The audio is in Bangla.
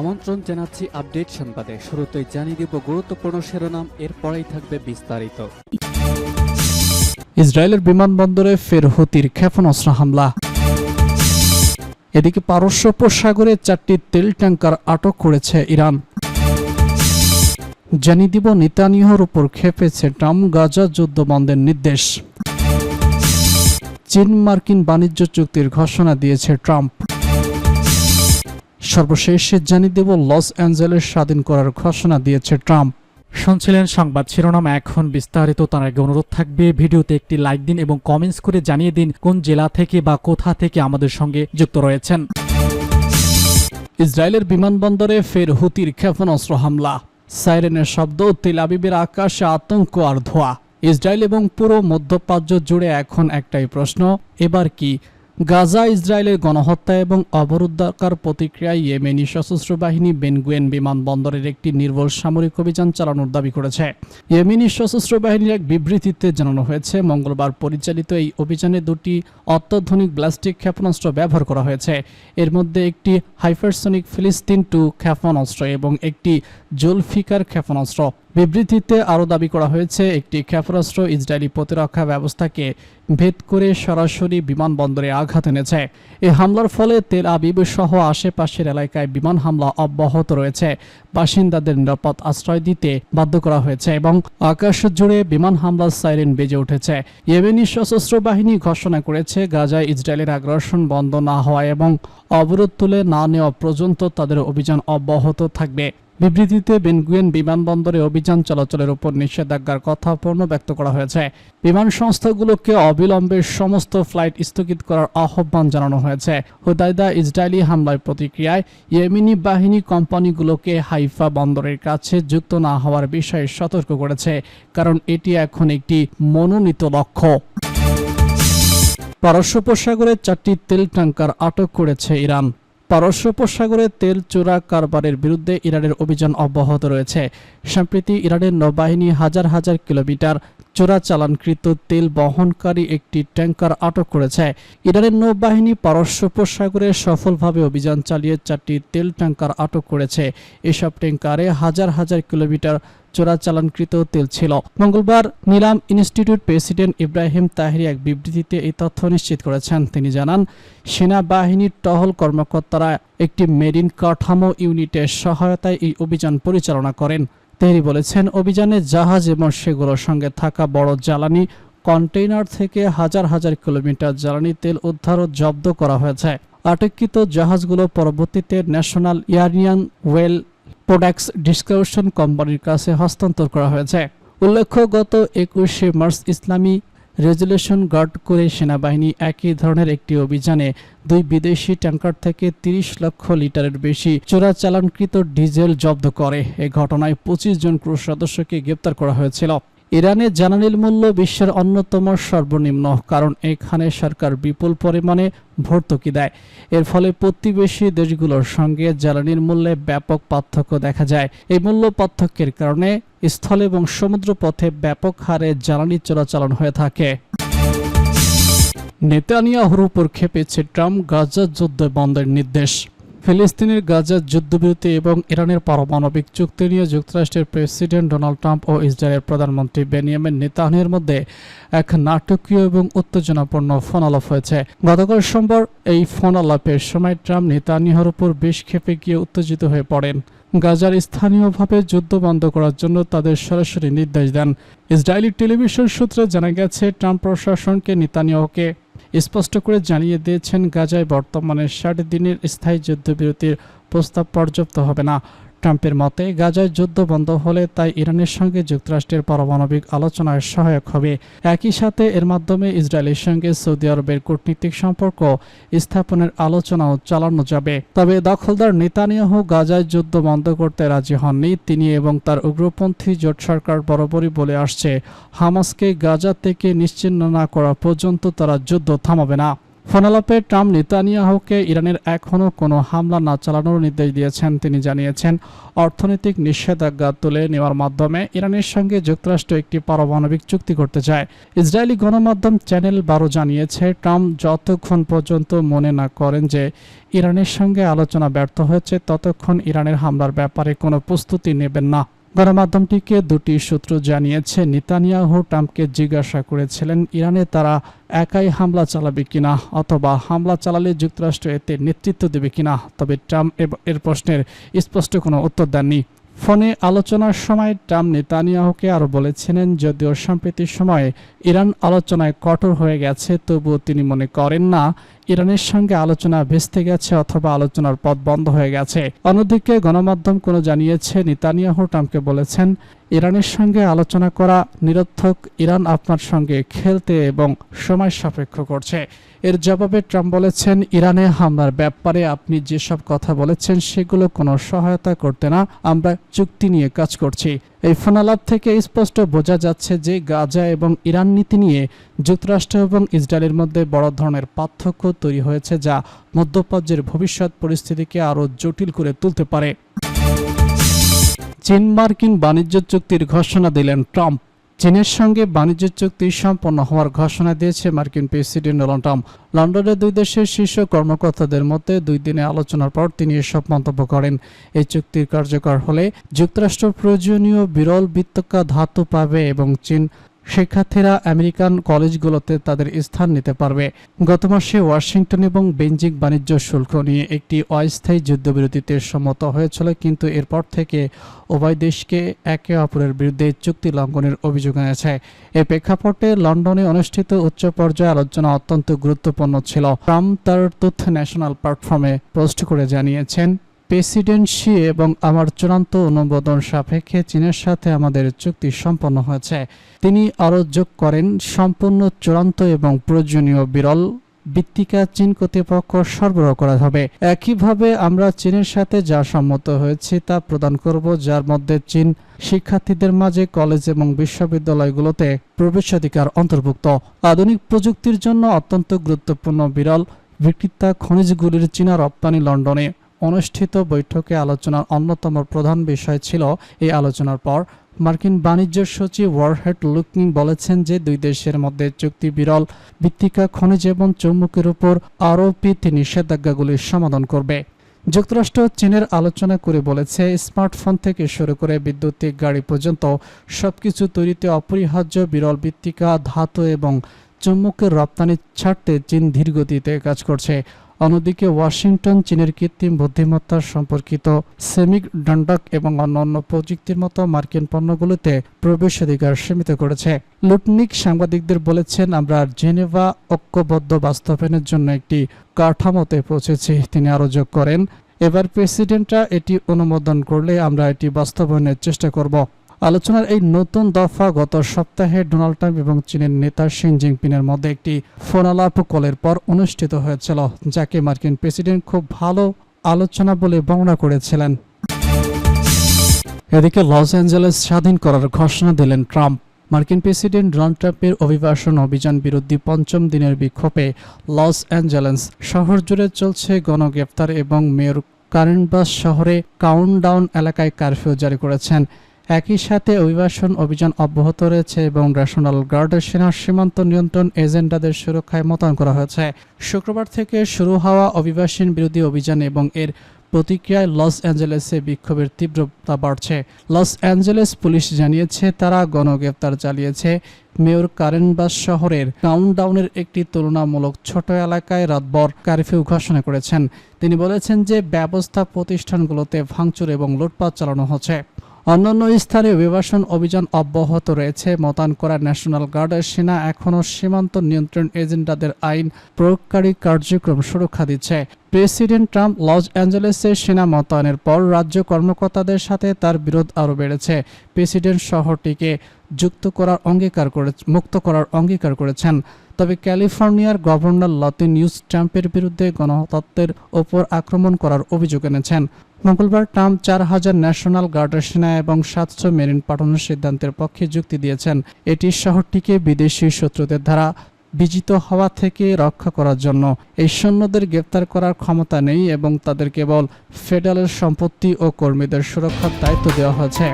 আমন্ত্রণ জানাচ্ছি আপডেট সংবাদে। শুরুতেই জানিয়ে দিব গুরুত্বপূর্ণ শিরোনাম, এরপরেই থাকবে বিস্তারিত। ইসরায়েলের বিমানবন্দরে ফের হুতির ক্ষেপণাস্ত্র হামলা। এদিকে পারস্য উপসাগরে চারটি তেল ট্যাঙ্কার আটক করেছে ইরান। জানিয়ে দিব নেতানিয়াহুর উপর খেপেছে ট্রাম্প গাজা যুদ্ধ বন্ধের নির্দেশ। চীন মার্কিন বাণিজ্য চুক্তির ঘোষণা দিয়েছে ট্রাম্প। সর্বশেষ জানিয়ে দেব লস অ্যাঞ্জেলেস স্বাধীন করার ঘোষণা দিয়েছে ট্রাম্প। শুনছিলেন সংবাদ শিরোনাম এখন বিস্তারিত তার আগে অনুরোধ থাকবে ভিডিওতে একটি লাইক দিন এবং কমেন্টস করে জানিয়ে দিন কোন জেলা থেকে বা কোথা থেকে আমাদের সঙ্গে যুক্ত রয়েছেন। ইসরায়েলের বিমানবন্দরে ফের হুতির ক্ষেপণাস্ত্র হামলা। সাইরেনের শব্দ তেল আবিবের আকাশে আতঙ্ক আর ধোয়া। ইসরায়েল এবং পুরো মধ্যপ্রাচ্য জুড়ে এখন একটাই প্রশ্ন এবার কি? গাজা, ইসরায়েলের গণহত্যা এবং অবরুদ্ধাকার প্রতিক্রিয়ায় ইয়েমেনি সশস্ত্র বাহিনী বেনগুয়েন বিমানবন্দরের একটি নির্ভুল সামরিক অভিযান চালানোর দাবি করেছে। ইয়েমেনি সশস্ত্র বাহিনীর এক বিবৃতিতে জানানো হয়েছে, মঙ্গলবার পরিচালিত এই অভিযানে দুটি অত্যাধুনিক ব্লাস্টিক ক্ষেপণাস্ত্র ব্যবহার করা হয়েছে। এর মধ্যে একটি হাইপারসনিক ফিলিস্তিন টু ক্ষেপণাস্ত্র এবং একটি জুলফিকার ক্ষেপণাস্ত্র। বিবৃতিতে আরও দাবি করা হয়েছে, একটি ক্ষেপণাস্ত্র ইসরায়েলি প্রতিরক্ষা ব্যবস্থাকে ভেদ করে সরাসরি বিমানবন্দরে আঘাত এনেছে। এ হামলার ফলে তেল আবিব সহ আশেপাশের এলাকায় বিমান হামলা অব্যাহত রয়েছে। বাসিন্দাদের নিরাপদ আশ্রয় দিতে বাধ্য করা হয়েছে এবং আকাশ জুড়ে বিমান হামলার সাইরেন বেজে উঠেছে। ইয়েমেনি সশস্ত্র বাহিনী ঘোষণা করেছে, গাজায় ইসরায়েলের আগ্রাসন বন্ধ না হওয়া এবং অবরোধ তুলে না নেওয়া পর্যন্ত তাদের অভিযান অব্যাহত থাকবে। বিবৃতিতে বেনগুয়েন বিমানবন্দরে অভিযান চলাচলের উপর নিষেধাজ্ঞার কথা ব্যক্ত করা হয়েছে। বিমান সংস্থাগুলোকে অবিলম্বে সমস্ত ফ্লাইট স্থগিত করার আহ্বান জানানো হয়েছে। হুদাইদা ইসরায়েলি হামলার প্রতিক্রিয়ায় ইয়েমিনি বাহিনী কোম্পানিগুলোকে হাইফা বন্দরের কাছে যুক্ত না হওয়ার বিষয়ে সতর্ক করেছে, কারণ এটি এখন একটি মনোনীত লক্ষ্য। পারস্য উপসাগরে চারটি তেল ট্যাঙ্কার আটক করেছে ইরান। পারস্য উপসাগরে তেল চোরা কারবারের বিরুদ্ধে ইরানের অভিযান অব্যাহত রয়েছে। সম্প্রতি ইরানের নৌবাহিনী হাজার হাজার কিলোমিটার চোরাচালানকৃত তেল বহনকারী একটি ট্যাঙ্কার আটক করেছে। ইরানের নৌবাহিনী পারস্য উপসাগরে সফলভাবে অভিযান চালিয়ে চারটি তেল ট্যাঙ্কার আটক করেছে। এসব ট্যাঙ্কারে হাজার হাজার কিলোমিটার চোরাচালানকৃত তেল ছিল। মঙ্গলবার নিলাম ইনস্টিটিউট প্রেসিডেন্ট ইব্রাহিম তাহিরি এক বিবৃতিতে এই তথ্য নিশ্চিত করেছেন। তিনি জানান, সেনাবাহিনীর টহল কর্মকর্তারা একটি মেরিন কাঠামো ইউনিটের সহায়তায় এই অভিযান পরিচালনা করেন। তেহরি বলেছেন, অভিযানে জাহাজ এবং সেগুলোর সঙ্গে থাকা বড় জ্বালানি কন্টেইনার থেকে হাজার হাজার কিলোমিটার জ্বালানি তেল উদ্ধার ও জব্দ করা হয়েছে। আটককৃত জাহাজগুলো পরবর্তীতে national Iranian oil products description কোম্পানির কাছে হস্তান্তর করা হয়েছে। উল্লেখ্য, গত একুশে মার্চ ইসলামী রেজুলেশন গার্ড করে সেনাবাহিনী একই ধরনের একটি অভিযানে দুই বিদেশি ট্যাঙ্কার থেকে ৩০ লক্ষ লিটারের বেশি চোরাচালানকৃত ডিজেল জব্দ করে। এ ঘটনায় পঁচিশ জন ক্রু সদস্যকে গ্রেপ্তার করা হয়েছিল। ইরানে জ্বালানির মূল্য বিশ্বের অন্যতম সর্বনিম্ন, কারণ এখানে সরকার বিপুল পরিমাণে ভর্তুকি দেয়। এর ফলে প্রতিবেশী দেশগুলোর সঙ্গে জ্বালানির মূল্যে ব্যাপক পার্থক্য দেখা যায়। এই মূল্য পার্থক্যের কারণে স্থল এবং সমুদ্র পথে ব্যাপক হারে জ্বালানি চলাচলন হয়ে থাকে। নেতানিয়াহুর উপর খেপেছে ট্রাম্প গাজা যুদ্ধ বন্ধের নির্দেশ। ফিলিস্তিনের গাজা যুদ্ধবিরতি এবং ইরানের পারমাণবিক চুক্তি নিয়ে যুক্তরাষ্ট্রের প্রেসিডেন্ট ডোনাল্ড ট্রাম্প ও ইসরায়েলের প্রধানমন্ত্রী বেনিয়ামিন নেতানিয়াহুর মধ্যে এক নাটকীয় এবং উত্তেজনাপূর্ণ ফোন আলাপ হয়েছে। গতকাল সোমবার এই ফোন আলাপের সময় ট্রাম্প নেতানিয়াহুর উপর বেশ ক্ষেপে গিয়ে উত্তেজিত হয়ে পড়েন। গাজার স্থানীয়ভাবে যুদ্ধ বন্ধ করার জন্য তাদের সরাসরি নির্দেশ দেন। ইসরায়েলি টেলিভিশন সূত্রে জানা গেছে, ট্রাম্প প্রশাসনকে নেতানিয়াহুকে স্পষ্ট করে জানিয়ে দিয়েছেন গাজায় বর্তমানে ষাট দিনের স্থায়ী যুদ্ধবিরতির প্রস্তাব পর্যাপ্ত হবে না। ট্রাম্পের মতে, গাজায় যুদ্ধ বন্ধ হলে তাই ইরানের সঙ্গে যুক্তরাষ্ট্রের পারমাণবিক আলোচনায় সহায়ক হবে। একই সাথে এর মাধ্যমে ইসরায়েলের সঙ্গে সৌদি আরবের কূটনীতিক সম্পর্ক স্থাপনের আলোচনাও চালানো যাবে। তবে দখলদার নেতানিয়াহু গাজায় যুদ্ধ বন্ধ করতে রাজি হননি। তিনি এবং তার উগ্রপন্থী জোট সরকার বরাবরই বলে আসছে, হামাসকে গাজা থেকে নিশ্চিহ্ন না করা পর্যন্ত তারা যুদ্ধ থামাবে না। ফোনালাপে ট্রাম্প নেতানিয়াহুকে ইরানের এখনও কোনো হামলা না চালানোর নির্দেশ দিয়েছেন, তিনি জানিয়েছেন, অর্থনৈতিক নিষেধাজ্ঞা তুলে নেওয়ার মাধ্যমে ইরানের সঙ্গে যুক্তরাষ্ট্র একটি পারমাণবিক চুক্তি করতে চায়। ইসরায়েলি গণমাধ্যম চ্যানেল বারো জানিয়েছে, ট্রাম্প যতক্ষণ পর্যন্ত মনে না করেন যে ইরানের সঙ্গে আলোচনা ব্যর্থ হয়েছে, ততক্ষণ ইরানের হামলার ব্যাপারে কোনো প্রস্তুতি নেবেন না। গণমাধ্যমটিকে দুটি সূত্র জানিয়েছে, নিতানিয়াহু ট্রাম্পকে জিজ্ঞাসা করেছিলেন, ইরানে তারা একাই হামলা চালাবে কিনা অথবা হামলা চালালে যুক্তরাষ্ট্র এতে নেতৃত্ব দেবে কিনা? তবে ট্রাম্প এর প্রশ্নের স্পষ্ট কোনো উত্তর দেননি। ফোনে আলোচনার সময় ট্রাম্প নেতানিয়াহুকে আরও বলেছিলেন, যদিও সাম্প্রতিক সময়ে ইরান আলোচনায় কঠোর হয়ে গেছে, তবুও তিনি মনে করেন না, ইরানের সঙ্গে আলোচনা ভেস্তে গেছে অথবা আলোচনার পথ বন্ধ হয়ে গেছে। অন্যদিকে গণমাধ্যম কোনো জানিয়েছে, নেতানিয়াহু ট্রাম্পকে বলেছেন ইরানের সঙ্গে আলোচনা করা নিরর্থক ইরান আপনার সঙ্গে খেলতে এবং সময় সাপেক্ষ করছে। এর জবাবে ট্রাম্প বলেছেন, ইরানে হামলার ব্যাপারে আপনি যেসব কথা বলেছেন সেগুলো কোনো সহায়তা করতে না। আমরা চুক্তি নিয়ে কাজ করছি। এই ফোনালাপ থেকে স্পষ্ট বোঝা যাচ্ছে যে গাজা এবং ইরান নীতি নিয়ে যুক্তরাষ্ট্র এবং ইসরায়েলের মধ্যে বড় ধরনের পার্থক্য তৈরি হয়েছে যা মধ্যপ্রাচ্যের ভবিষ্যৎ পরিস্থিতিকে আরও জটিল করে তুলতে পারে। চীন মার্কিন বাণিজ্য চুক্তির ঘোষণা দিলেন ট্রাম্প। চীনের সঙ্গে বাণিজ্য চুক্তি সম্পন্ন হওয়ার ঘোষণা দিয়েছে মার্কিন প্রেসিডেন্ট ডোনাল্ড ট্রাম্প। লন্ডনের দুই দেশের শীর্ষ কর্মকর্তাদের মধ্যে দুই দিনে আলোচনার পর তিনি এসব মন্তব্য করেন। এই চুক্তির কার্যকর হলে যুক্তরাষ্ট্র প্রয়োজনীয় বিরল বৃত্তকা ধাতু পাবে এবং চীন শিক্ষার্থীরা আমেরিকান কলেজগুলোতে তাদের স্থান নিতে পারবে। গত মাসে ওয়াশিংটন এবং বেঞ্জিং বাণিজ্য শুল্ক নিয়ে একটি অস্থায়ী যুদ্ধবিরতিতে সম্মত হয়েছিল, কিন্তু এরপর থেকে উভয় দেশকে একে অপরের বিরুদ্ধে চুক্তি লঙ্ঘনের অভিযোগ এনেছে। এ প্রেক্ষাপটে লন্ডনে অনুষ্ঠিত উচ্চ পর্যায়ে আলোচনা অত্যন্ত গুরুত্বপূর্ণ ছিল। ট্রাম্প তার তথ্য ন্যাশনাল প্ল্যাটফর্মে পোস্ট করে জানিয়েছেন প্রেসিডেন্ট শি এবং আমার চূড়ান্ত অনুমোদন সাপেক্ষে চীনের সাথে আমাদের চুক্তি সম্পন্ন হয়েছে। তিনি আরও যোগ করেন, সম্পূর্ণ চূড়ান্ত এবং প্রয়োজনীয় বিরল বৃত্তিকা চীন কর্তৃপক্ষ সরবরাহ করা হবে। একইভাবে আমরা চীনের সাথে যা সম্মত হয়েছি তা প্রদান করব, যার মধ্যে চীন শিক্ষার্থীদের মাঝে কলেজ এবং বিশ্ববিদ্যালয়গুলোতে প্রবেশাধিকার অন্তর্ভুক্ত। আধুনিক প্রযুক্তির জন্য অত্যন্ত গুরুত্বপূর্ণ বিরল বিকৃতা খনিজগুলির চীনা রপ্তানি লন্ডনে অনুষ্ঠিত বৈঠকে আলোচনার অন্যতম প্রধান বিষয় ছিল এই আলোচনার পর মার্কিন বাণিজ্য সচিব ওয়ারহেড লুকিং বলেছেন যে দুই দেশের মধ্যে চুক্তি বিরল ভিত্তিকা খনিজ এবং চৌম্বকের উপর আরোপিত নিষেধাজ্ঞাগুলির সমাধান করবে। যুক্তরাষ্ট্র চীনের আলোচনা করে বলেছে, স্মার্টফোন থেকে শুরু করে বৈদ্যুতিক গাড়ি পর্যন্ত সবকিছু তৈরিতে অপরিহার্য বিরল ভিত্তিকা ধাতু এবং চুম্বকের রপ্তানি ছাড়তে চীন ধীরগতিতে কাজ করছে। অন্যদিকে ওয়াশিংটন, চীনের কৃত্রিম বুদ্ধিমত্তা সম্পর্কিত সেমিক ডান্ডাক এবং অন্যান্য প্রযুক্তির মতো মার্কিন পণ্যগুলোতে প্রবেশাধিকার সীমিত করেছে। লুটনিক সাংবাদিকদের বলেছেন, আমরা জেনেভা ঐক্যবদ্ধ বাস্তবায়নের জন্য একটি কাঠামোতে পৌঁছেছি, তিনি আরও যোগ করেন। এবার প্রেসিডেন্টরা এটি অনুমোদন করলে আমরা এটি বাস্তবায়নের চেষ্টা করব। আলোচনার এই নতুন দফা গত সপ্তাহে ডোনাল্ড ট্রাম্প এবং চীনের নেতা শিন জিনপিংয়ের মধ্যে একটি ফোনালাপ কলের পর অনুষ্ঠিত হয়েছিল, যাকে মার্কিন প্রেসিডেন্ট খুব ভালো আলোচনা বলে বর্ণনা করেছিলেন। এদিকে লস অ্যাঞ্জেলেস স্বাধীন করার ঘোষণা দিলেন ট্রাম্প। মার্কিন প্রেসিডেন্ট ডোনাল্ড ট্রাম্পের অভিবাসন অভিযান বিরোধী পঞ্চম দিনের বিক্ষোভে লস অ্যাঞ্জেলেস শহর জুড়ে চলছে গণগ্রেফতার এবং মেয়র কারেন্টবাস শহরে কাউন্টডাউন এলাকায় কারফিউ জারি করেছেন। একই সাথে অভিবাসন অভিযান অব্যাহত রয়েছে এবং ন্যাশনাল গার্ডের সেনা সীমান্ত নিয়ন্ত্রণ এজেন্ডাদের সুরক্ষায় মোতায়েন করা হয়েছে। শুক্রবার থেকে শুরু হওয়া অভিবাসন বিরোধী অভিযান এবং এর প্রতিক্রিয়ায় লস অ্যাঞ্জেলেসে বিক্ষোভের তীব্রতা বাড়ছে। লস অ্যাঞ্জেলেস পুলিশ জানিয়েছে, তারা গণগ্রেপ্তার চালিয়েছে মেয়র কারেনবাস শহরের কাউন্টডাউনের একটি তুলনামূলক ছোট এলাকায় রাতভর কারফিউ ঘোষণা করেছেন। তিনি বলেছেন যে, ব্যবস্থা প্রতিষ্ঠানগুলোতে ভাঙচুর এবং লুটপাট চালানো হচ্ছে। অন্যান্য স্থানে অভিবাসন অভিযান অব্যাহত রয়েছে। মোতায়েন করা ন্যাশনাল গার্ডের সেনা এখনও সীমান্ত নিয়ন্ত্রণ এজেন্ডাদের আইন প্রয়োগকারী কার্যক্রম সুরক্ষা দিচ্ছে। প্রেসিডেন্ট ট্রাম্প লস অ্যাঞ্জেলেসে সেনা মোতায়েনের পর রাজ্য কর্মকর্তাদের সাথে তার বিরোধ আরও বেড়েছে। প্রেসিডেন্ট শহরটিকে যুক্ত করার অঙ্গীকার করে মুক্ত করার অঙ্গীকার করেছেন। তবে ক্যালিফোর্নিয়ার গভর্নর লতি নিউজ ট্রাম্পের বিরুদ্ধে গণতত্ত্বের ওপর আক্রমণ করার অভিযোগ এনেছেন। মঙ্গলবার ট্রাম্প চার হাজার ন্যাশনাল গার্ডের সেনা এবং সাতশো মেরিন পাঠানোর সিদ্ধান্তের পক্ষে যুক্তি দিয়েছেন। এটি শহরটিকে বিদেশি শত্রুদের দ্বারা বিজিত হওয়া থেকে রক্ষা করার জন্য। এই সৈন্যদের গ্রেপ্তার করার ক্ষমতা নেই এবং তাদের কেবল ফেডারেল সম্পত্তি ও কর্মীদের সুরক্ষার দায়িত্ব দেওয়া হয়েছে।